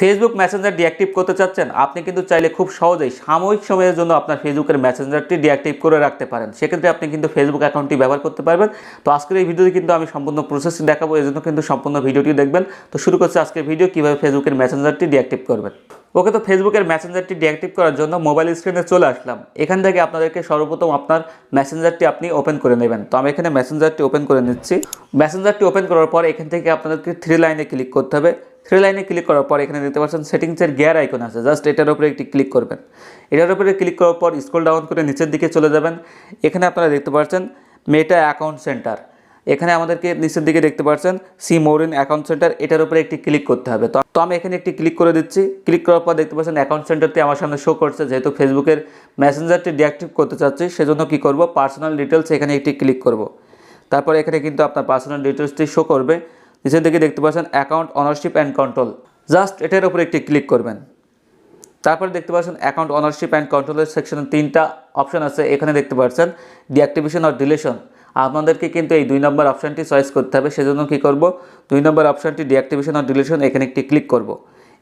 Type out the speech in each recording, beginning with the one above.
Facebook Messenger deactive করতে চাচ্ছেন, আপনি কিন্তু চাইলে খুব সহজেই সাময়িক সময়ের জন্য আপনার ফেসবুকের মেসেঞ্জারটি ডিঅ্যাক্টিভ করে রাখতে পারেন। সেক্ষেত্রে আপনি কিন্তু ফেসবুক অ্যাকাউন্টটি ব্যবহার করতে পারবেন। তো আজকের এই ভিডিওতে কিন্তু আমি সম্পূর্ণ প্রসেসটি দেখাবো এই জন্য কিন্তু সম্পূর্ণ ভিডিওটি দেখবেন। তো শুরু করছে আজকের ভিডিও, কীভাবে ফেসবুকের মেসেঞ্জারটি ডিঅ্যাক্টিভ করবেন। ওকে, তো ফেসবুকের মেসেঞ্জারটি ডিঅ্যাক্টিভ করার জন্য মোবাইল স্ক্রিনে চলে আসলাম। এখান থেকে আপনাদেরকে সর্বপ্রথম আপনার মেসেঞ্জারটি আপনি ওপেন করে নেবেন। তো আমি এখানে মেসেঞ্জারটি ওপেন করে নিচ্ছি। মেসেঞ্জারটি ওপেন করার পর এখান থেকে আপনাদেরকে থ্রি লাইনে ক্লিক করতে হবে। থ্রি লাইনে ক্লিক করার পর এখানে দেখতে পাচ্ছেন সেটিংসের গিয়ার আইকন আছে। জাস্ট এটার উপরে একটি ক্লিক করবেন। এটার উপরে ক্লিক করার পর স্ক্রল ডাউন করে নিচের দিকে চলে যাবেন। এখানে আপনারা দেখতে পাচ্ছেন মেটা অ্যাকাউন্ট সেন্টার এখানে আমাদেরকে নিচের দিকে দেখতে পাচ্ছেন সি মোরিন অ্যাকাউন্ট সেন্টার এটার উপরে একটি ক্লিক করতে হবে। তো তো আমি এখানে একটি ক্লিক করে দিচ্ছি। ক্লিক করার পর দেখতে পাচ্ছেন অ্যাকাউন্ট সেন্টারটি আমার সামনে শো করছে। যেহেতু ফেসবুকের মেসেঞ্জারটি ডিঅ্যাক্টিভ করতে চাচ্ছি, সেজন্য কি করব? পার্সোনাল ডিটেলস এখানে একটি ক্লিক করব। তারপর এখানে কিন্তু আপনার পার্সোনাল ডিটেলসটি শো করবে। নিচের দিকে দেখতে পাচ্ছেন account ownership and control just এটার উপরে একটি ক্লিক করবেন। তারপরে দেখতে পাচ্ছেন অ্যাকাউন্ট অনারশিপ অ্যান্ড কন্ট্রোলের সেকশনে তিনটা অপশন আছে। এখানে দেখতে পাচ্ছেন ডিঅ্যাক্টিভেশন অর ডিলেশন আপনাদেরকে কিন্তু এই দুই নম্বর অপশানটি চয়েস করতে হবে। সেজন্য কী করব? দুই নম্বর অপশানটি ডিঅ্যাক্টিভেশন অর ডিলেশন এখানে একটি ক্লিক করব।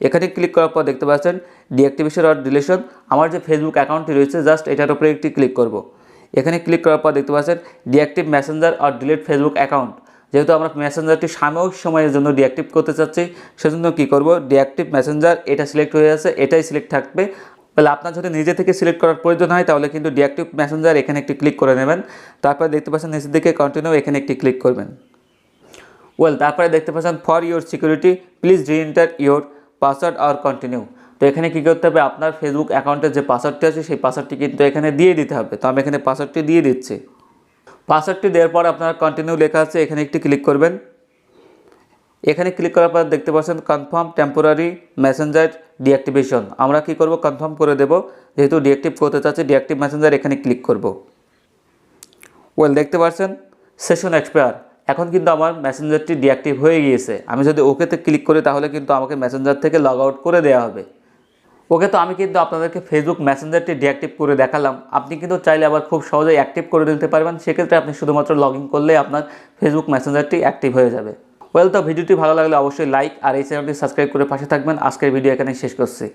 এখানে ক্লিক করার পর দেখতে পাচ্ছেন ডিঅ্যাক্টিভেশন অর ডিলেশন আমার যে ফেসবুক অ্যাকাউন্টটি রয়েছে জাস্ট এটার উপরে একটি ক্লিক করব। এখানে ক্লিক করার পর দেখতে পাচ্ছেন deactivate messenger or delete Facebook account যেহেতু আমরা মেসেঞ্জারটি সাময়িক সময়ের জন্য ডিঅ্যাক্টিভ করতে চাচ্ছি, সেজন্য কী করব? ডিঅ্যাক্টিভ মেসেঞ্জার এটা সিলেক্ট হয়ে আছে, এটাই সিলেক্ট থাকবে। তাহলে আপনার যদি নিজে থেকে সিলেক্ট করার প্রয়োজন হয়, তাহলে কিন্তু ডিঅ্যাক্টিভ মেসেঞ্জার এখানে একটি ক্লিক করে নেবেন। তারপরে দেখতে পাচ্ছেন নিচের দিকে কন্টিনিউ এখানে একটি ক্লিক করবেন। ওয়েল তারপরে দেখতে পাচ্ছেন for your security please re enter your password R continue তো এখানে কী করতে হবে? আপনার ফেসবুক অ্যাকাউন্টের যে পাসওয়ার্ডটি আছে, সেই পাসওয়ার্ডটি কিন্তু এখানে দিয়ে দিতে হবে। তো আমি এখানে পাসওয়ার্ডটি দিয়ে দিচ্ছি। পাসওয়ার্ডটি দেওয়ার পর আপনার কন্টিনিউ লেখা আছে, এখানে একটি ক্লিক করবেন। এখানে ক্লিক করার পর দেখতে পাচ্ছেন কনফার্ম টেম্পোরারি মেসেঞ্জার ডিঅ্যাক্টিভেশন আমরা কি করব? কনফার্ম করে দেব। যেহেতু ডিঅ্যাক্টিভ করতে চাচ্ছি ডিঅ্যাক্টিভ মেসেঞ্জার এখানে ক্লিক করব। ওয়েল দেখতে পাচ্ছেন সেশন এক্সপায়ার এখন কিন্তু আমার মেসেঞ্জারটি ডিঅ্যাক্টিভ হয়ে গিয়েছে। আমি যদি ওকেতে ক্লিক করি, তাহলে কিন্তু আমাকে মেসেঞ্জার থেকে লগ আউট করে দেওয়া হবে। ওকে তো আমি কিন্তু আপনাদেরকে ফেসবুক মেসেঞ্জারটি ডিঅ্যাক্টিভ করে দেখালাম। আপনি কিন্তু চাইলে আবার খুব সহজেই অ্যাক্টিভ করে দিতে পারবেন। সেক্ষেত্রে আপনি শুধুমাত্র লগ ইন করলে আপনার ফেসবুক মেসেঞ্জারটি অ্যাক্টিভ হয়ে যাবে। ওয়েল তো ভিডিওটি ভালো লাগলে অবশ্যই লাইক আর এই চ্যানেলটি সাবস্ক্রাইব করে পাশে থাকবেন। আজকের ভিডিও এখানে শেষ করছি।